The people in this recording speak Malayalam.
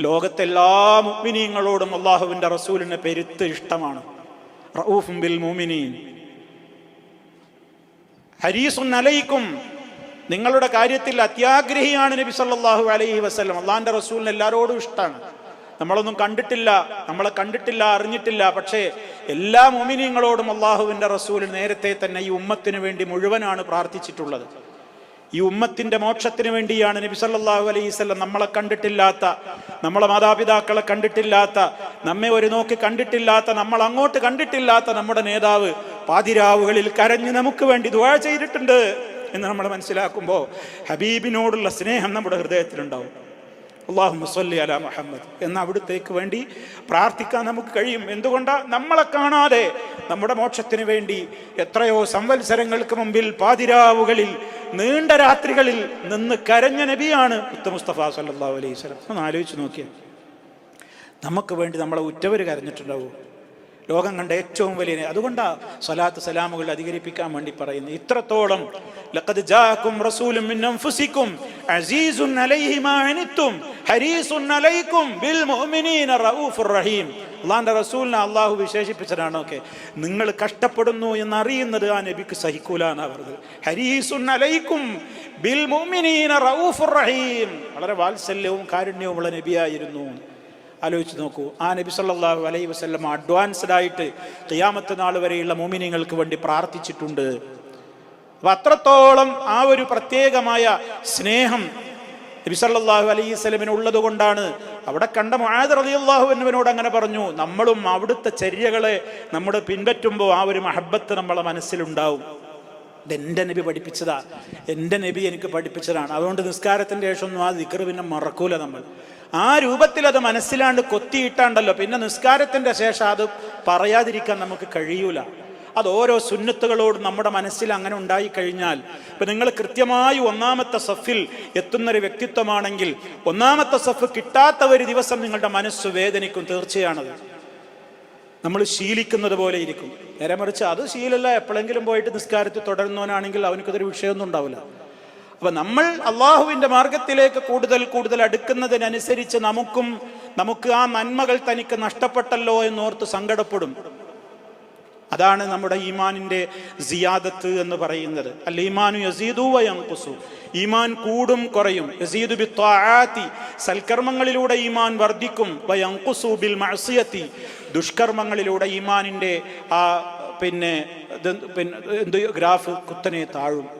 ലോകത്തെ എല്ലാ മുഅ്മിനീങ്ങളോടും അള്ളാഹുവിന്റെ റസൂലിന് പെരുത്ത് ഇഷ്ടമാണ്. റഊഫും ബിൽ ഹരീസുൻ അലൈക്കും. നിങ്ങളുടെ കാര്യത്തിൽ അത്യാഗ്രഹിയാണ് നബി സല്ലാഹു അലൈഹി വസ്ലം അള്ളാഹിന്റെ റസൂലിന് എല്ലാവരോടും ഇഷ്ടമാണ്. നമ്മളൊന്നും കണ്ടിട്ടില്ല നമ്മളെ കണ്ടിട്ടില്ല അറിഞ്ഞിട്ടില്ല. പക്ഷേ എല്ലാ മുമിനിയങ്ങളോടും അള്ളാഹുവിന്റെ റസൂൽ നേരത്തെ തന്നെ ഈ ഉമ്മത്തിന് വേണ്ടി മുഴുവനാണ് പ്രാർത്ഥിച്ചിട്ടുള്ളത്. ഈ ഉമ്മത്തിന്റെ മോക്ഷത്തിന് വേണ്ടിയാണ് നബി സല്ലാഹു അലൈഹി വസല്ലം നമ്മളെ കണ്ടിട്ടില്ലാത്ത നമ്മളെ മാതാപിതാക്കളെ കണ്ടിട്ടില്ലാത്ത നമ്മെ ഒരു നോക്കി കണ്ടിട്ടില്ലാത്ത നമ്മൾ അങ്ങോട്ട് കണ്ടിട്ടില്ലാത്ത നമ്മുടെ നേതാവ് പാതിരാവുകളിൽ കരഞ്ഞ് നമുക്ക് വേണ്ടി ദുവാ ചെയ്തിട്ടുണ്ട് എന്ന് നമ്മൾ മനസ്സിലാക്കുമ്പോൾ ഹബീബിനോടുള്ള സ്നേഹം നമ്മുടെ ഹൃദയത്തിലുണ്ടാവും. അള്ളാഹു മുസല്ലി അല മുഹമ്മദ്. എന്ന അവിടുത്തേക്ക് വേണ്ടി പ്രാർത്ഥിക്കാൻ നമുക്ക് കഴിയും. എന്തുകൊണ്ടാ? നമ്മളെ കാണാതെ നമ്മുടെ മോക്ഷത്തിന് വേണ്ടി എത്രയോ സംവത്സരങ്ങൾക്ക് മുമ്പിൽ പാതിരാവുകളിൽ നീണ്ട രാത്രികളിൽ നിന്ന് കരഞ്ഞ നബിയാണ് ഉത്തമ മുസ്തഫ സല്ലാ അലൈഹി സ്വലം ഒന്ന് ആലോചിച്ച് നോക്കിയാൽ നമുക്ക് വേണ്ടി നമ്മളെ ഉറ്റവർ കരഞ്ഞിട്ടുണ്ടാവും. ലോകം കണ്ട ഏറ്റവും വലിയ അതുകൊണ്ടാ സ്വലാത്ത് സലാമുകൾ അധികരിപ്പിക്കാൻ വേണ്ടി പറയുന്നത്. ഇത്രത്തോളം ലഖദ് ജാഅകും റസൂലും മിൻ അൻഫുസിക്കും അസീസുൻ അലൈഹി മാ അനിത്തും ഹരീസുൻ അലൈക്കും ബിൽ മുഅ്മിനീന റഊഫുർ റഹീം. അള്ളാഹിന്റെ റസൂലിനെ അള്ളാഹു വിശേഷിപ്പിച്ചതാണ് ഓക്കെ. നിങ്ങൾ കഷ്ടപ്പെടുന്നു എന്നറിയുന്നത് ആ നബിക്ക് സഹിക്കൂല അലൈക്കും ബിൽ റഹീം. വളരെ വാത്സല്യവും കാരുണ്യവുമുള്ള നബിയായിരുന്നു. ആലോചിച്ച് നോക്കൂ ആ നബി സല്ലാഹു അലൈഹി വസല്ലം അഡ്വാൻസ്ഡ് ആയിട്ട് ഖിയാമത്ത് നാൾ വരെയുള്ള മോമിനിങ്ങൾക്ക് വേണ്ടി പ്രാർത്ഥിച്ചിട്ടുണ്ട്. അപ്പൊ അത്രത്തോളം ആ ഒരു പ്രത്യേകമായ സ്നേഹം നബി സല്ലല്ലാഹു അലൈഹി സ്വലമിന് ഉള്ളത് കൊണ്ടാണ്. അവിടെ കണ്ട മുഹാദ് റളിയല്ലാഹു എന്നിവനോട് അങ്ങനെ പറഞ്ഞു നമ്മളും അവിടുത്തെ ചര്യകളെ നമ്മൾ പിൻപറ്റുമ്പോൾ ആ ഒരു മഹബത്ത് നമ്മളെ മനസ്സിലുണ്ടാവും. എന്റെ നബി പഠിപ്പിച്ചതാ. എന്റെ നബി എനിക്ക് പഠിപ്പിച്ചതാണ്. അതുകൊണ്ട് നിസ്കാരത്തിന്റെ ശേഷമൊന്നും ആ ദിക്കറ് പിന്നെ മറക്കൂല നമ്മൾ. ആ രൂപത്തിൽ അത് മനസ്സിലാണ്ട് കൊത്തിയിട്ടാണ്ടല്ലോ. പിന്നെ നിസ്കാരത്തിന്റെ ശേഷം അത് പറയാതിരിക്കാൻ നമുക്ക് കഴിയൂല. അത് ഓരോ സുന്നത്തുകളോടും നമ്മുടെ മനസ്സിൽ അങ്ങനെ ഉണ്ടായി കഴിഞ്ഞാൽ ഇപ്പൊ നിങ്ങൾ കൃത്യമായി ഒന്നാമത്തെ സഫിൽ എത്തുന്നൊരു വ്യക്തിത്വമാണെങ്കിൽ ഒന്നാമത്തെ സഫ് കിട്ടാത്ത ഒരു ദിവസം നിങ്ങളുടെ മനസ്സ് വേദനിക്കും തീർച്ചയാണത്. നമ്മൾ ശീലിക്കുന്നത് പോലെ ഇരിക്കും. നേരെ മറിച്ച് അത് ശീലല്ല എപ്പോഴെങ്കിലും പോയിട്ട് നിസ്കാരത്തിൽ തുടരുന്നവനാണെങ്കിൽ അവനക്കതൊരു വിഷയമൊന്നും ഉണ്ടാവില്ല. അപ്പൊ നമ്മൾ അള്ളാഹുവിന്റെ മാർഗത്തിലേക്ക് കൂടുതൽ കൂടുതൽ അടുക്കുന്നതിനനുസരിച്ച് നമുക്കും നമുക്ക് ആ നന്മകൾ തനിക്ക് നഷ്ടപ്പെട്ടല്ലോ എന്നോർത്ത് സങ്കടപ്പെടും. അതാണ് നമ്മുടെ ഈമാനിന്റെ സിയാദത്ത് എന്ന് പറയുന്നത്. അല്ല ഈമാനു യസീദു വയങ്കുസു ഈമാൻ കൂടും കുറയും. യസീദു ബി ത്വാആത്തി സൽക്കർമ്മങ്ങളിലൂടെ ഈമാൻ വർദ്ധിക്കും. വയങ്കുസു ബിൽ മഅസിയത്തി. ദുഷ്കർമ്മങ്ങളിലൂടെ ഈമാനിന്റെ ആ പിന്നെ പിന്നെ എന്ത് ഗ്രാഫ് കുത്തനെ താഴും.